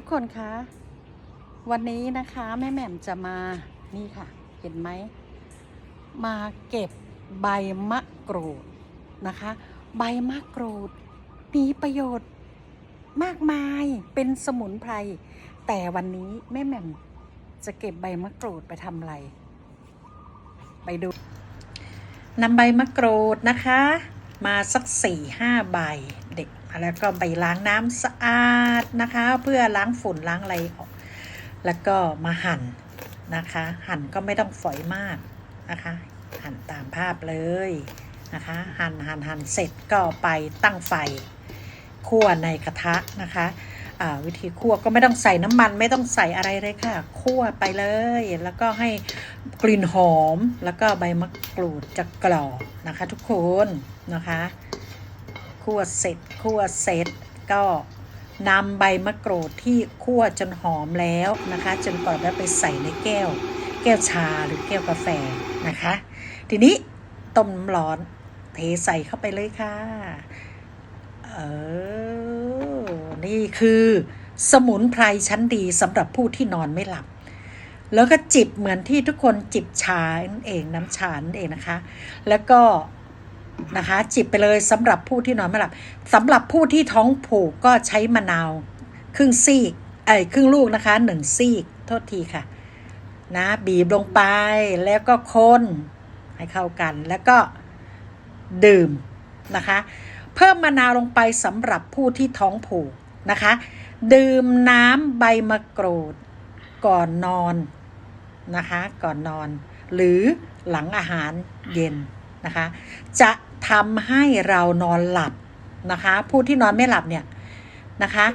ทุกคนคะ วันนี้นะคะแม่แหม่มจะมานี่ค่ะ เห็นไหม มาเก็บใบมะกรูดนะคะ ใบมะกรูดมีประโยชน์มากมายเป็นสมุนไพร แต่วันนี้แม่แหม่มจะเก็บใบมะกรูดไปทำอะไร ไปดูนำใบมะกรูดนะคะ มาสักสี่ห้าใบเด็ก แล้วก็ไปล้างน้ำสะอาดนะคะ เพื่อล้างฝุ่นล้างอะไรออก แล้วก็มาหั่นนะคะ หั่นก็ไม่ต้องฝอยมากนะคะ หั่นตามภาพเลยนะคะ หั่นหั่นหั่นเสร็จก็ไปตั้งไฟคั่วในกระทะนะคะวิธีคั่วก็ไม่ต้องใส่น้ำมันไม่ต้องใส่อะไรเลยค่ะคั่วไปเลย แล้วก็ให้กลิ่นหอม แล้วก็ใบมะกรูดจะกรอบนะคะ ทุกคนนะคะ คั่วเสร็จคั่วเสร็จก็นำใบมะกรูดที่คั่วจนหอมแล้วนะคะ จนกรอบแล้วไปใส่ในแก้ว แก้วชาหรือแก้วกาแฟนะคะ ทีนี้ต้มน้ำร้อนเทใส่เข้าไปเลยค่ะ เออ นี่คือสมุนไพรชั้นดีสำหรับผู้ที่นอนไม่หลับ แล้วก็จิบเหมือนที่ทุกคนจิบชาเองน้ำชานเองนะคะ แล้วก็ นะคะจิบไปเลยสำหรับผู้ที่นอนไม่หลับสำหรับผู้ที่ท้องผูกก็ใช้มะนาว ครึ่งซีกเอ้ยครึ่งลูกนะคะหนึ่งซีกโทษทีค่ะ นะบีบลงไปแล้วก็คนให้เข้ากันแล้วก็ดื่มนะคะ เพิ่มมะนาวลงไปสำหรับผู้ที่ท้องผูกนะคะ ดื่มน้ำใบมะกรูดก่อนนอนนะคะ ก่อนนอน หรือหลังอาหารเย็นนะคะ จะ ทำให้เรานอนหลับนะคะ ผู้ที่นอนไม่หลับเนี่ยนะคะ